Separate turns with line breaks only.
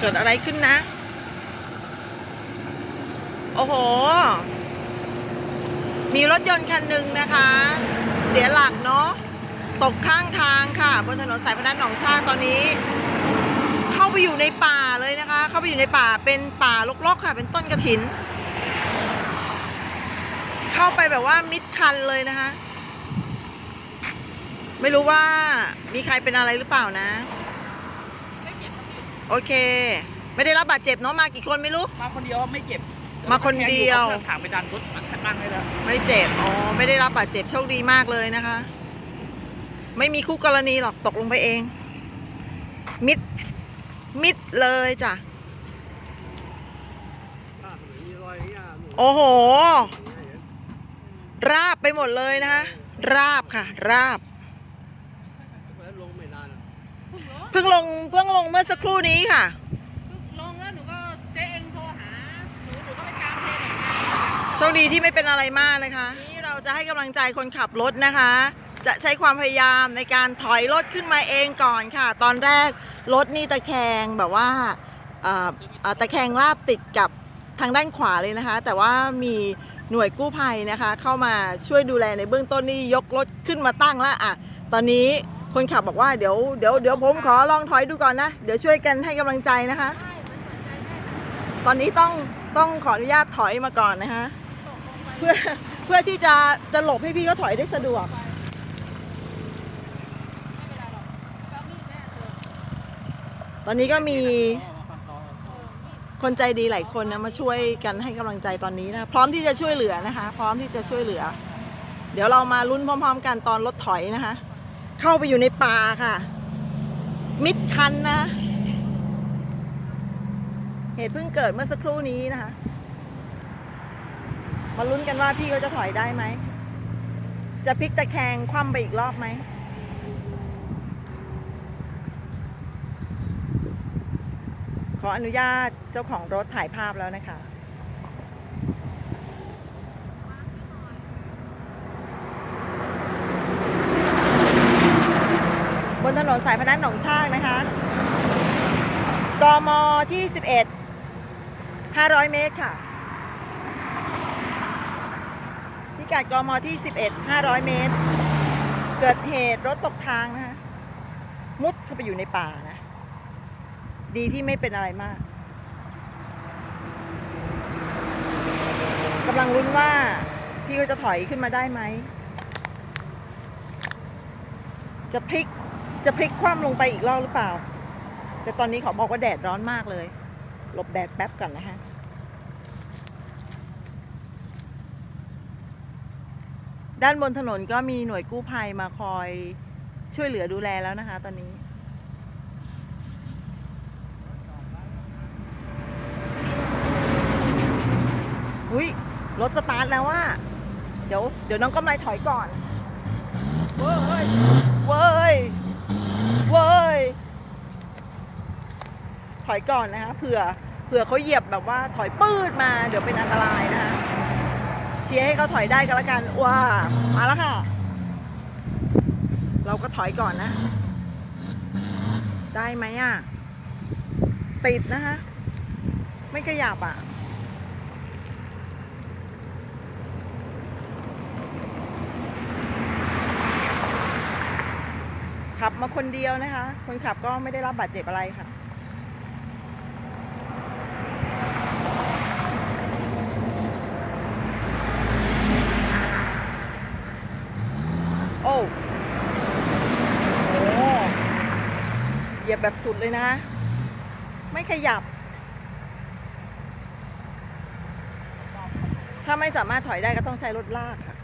เกิดอะไรขึ้นนะ โอ้โห มีรถยนต์คันหนึ่งนะคะ เสียหลักเนาะ ตกข้างทางค่ะ บนถนนสายพนัสหนองชาตอนนี้ เข้าไปอยู่ในป่าเลยนะคะ เข้าไปอยู่ในป่า เป็นป่ารกๆค่ะ เป็นต้นกระถิน เข้าไปแบบว่ามิดคันเลยนะคะ ไม่รู้ว่ามีใครเป็นอะไรหรือเปล่านะ
ไม่เจ็บครับพี่
โอเค ไม่ได้รับบาดเจ็บเนาะมากี่คนไม่รู้
มาคนเดียวไม่เจ็บ
มาคนเดียว
ถางไปดันรถตั้งเลยแล้ว
ไม่เจ็บ อ๋อ ไม่ได้รับบาดเจ็บโชคดีมากเลยนะคะ ไม่มีคู่กรณีหรอกตกลงไปเอง มิด มิดเลยจ้ะ โอ้โห ราบไปหมดเลยนะคะ ราบค่ะ ราบ เพิ่งลงเพิ่งลงเมื่อสักครู่นี้ค่ะ
ลงแล้วหนูก็เจ๊เองโทรหาหนูหนูก็ไปตามเจ๊หน่อย
โชคดีที่ไม่เป็นอะไรมากนะคะ นี่เราจะให้กำลังใจคนขับรถนะคะ จะใช้ความพยายามในการถอยรถขึ้นมาเองก่อนค่ะ ตอนแรกรถนี่ตะแคงแบบว่าเอ่อเอ่อตะแคงราบติดกับทางด้านขวาเลยนะคะ แต่ว่ามีหน่วยกู้ภัยนะคะ เข้ามาช่วยดูแลในเบื้องต้นนี่ยกรถขึ้นมาตั้งแล้วอะ ตอนนี้ คนขับบอกว่าเดี๋ยวเดี๋ยวเดี๋ยวผมขอลองถอยดูก่อนนะ เดี๋ยวช่วยกันให้กำลังใจนะคะ ตอนนี้ต้องต้องขออนุญาตถอยมาก่อนนะคะเพื่อเพื่อที่จะจะหลบให้พี่เขาถอยได้สะดวกตอนนี้ก็มีคนใจดีหลายคนนะมาช่วยกันให้กำลังใจตอนนี้นะพร้อมที่จะช่วยเหลือนะคะ พร้อมที่จะช่วยเหลือ เดี๋ยวเรามาลุ้นพร้อม ๆ กันตอนรถถอยนะคะ เข้าไปอยู่ในป่าค่ะ มิดคันนะ เหตุเพิ่งเกิดเมื่อสักครู่นี้นะคะ มาลุ้นกันว่าพี่เขาจะถอยได้ไหม จะพลิกตะแคงคว่ำไปอีกรอบไหมขออนุญาตเจ้าของรถถ่ายภาพแล้วนะคะ บนถนนสายพนัสหนองชากนะคะ กมที่ 11 500 เมตรค่ะ พิกัดกมที่ 11 500 เมตร เกิดเหตุรถตกทางนะคะ มุดเข้าไปอยู่ในป่านะ ดีที่ไม่เป็นอะไรมากกำลังลุ้นว่าพี่เขาจะถอยขึ้นมาได้ไหม จะพลิก จะพลิกคว่ำลงไปอีกรอบหรือเปล่า แต่ตอนนี้ขอบอกว่าแดดร้อนมากเลย หลบแดดแป๊บก่อนนะคะด้านบนถนนก็มีหน่วยกู้ภัยมาคอยช่วยเหลือดูแลแล้วนะคะ ตอนนี้ อุ้ยรถสตาร์ทแล้วว่า เดี๋ยว เดี๋ยวน้องกำไรถอยก่อน เว้ย เว้ย เว้ย ถอยก่อนนะคะเผื่อเผื่อเขาเหยียบแบบว่าถอยปืดมาเดี๋ยวเป็นอันตรายนะคะเชียร์ให้เขาถอยได้ก็แล้วกันว้ามาแล้วค่ะ เราก็ถอยก่อนนะ ได้ไหมอะติดนะคะ ไม่ขยับอะขับมาคนเดียวนะคะ คนขับก็ไม่ได้รับบาดเจ็บอะไรค่ะ โอ้โหเหยีย บแบบสุดเลยนะ ไม่ขยับ ถ้าไม่สามารถถอยได้ก็ต้องใช้รถลากค่ะ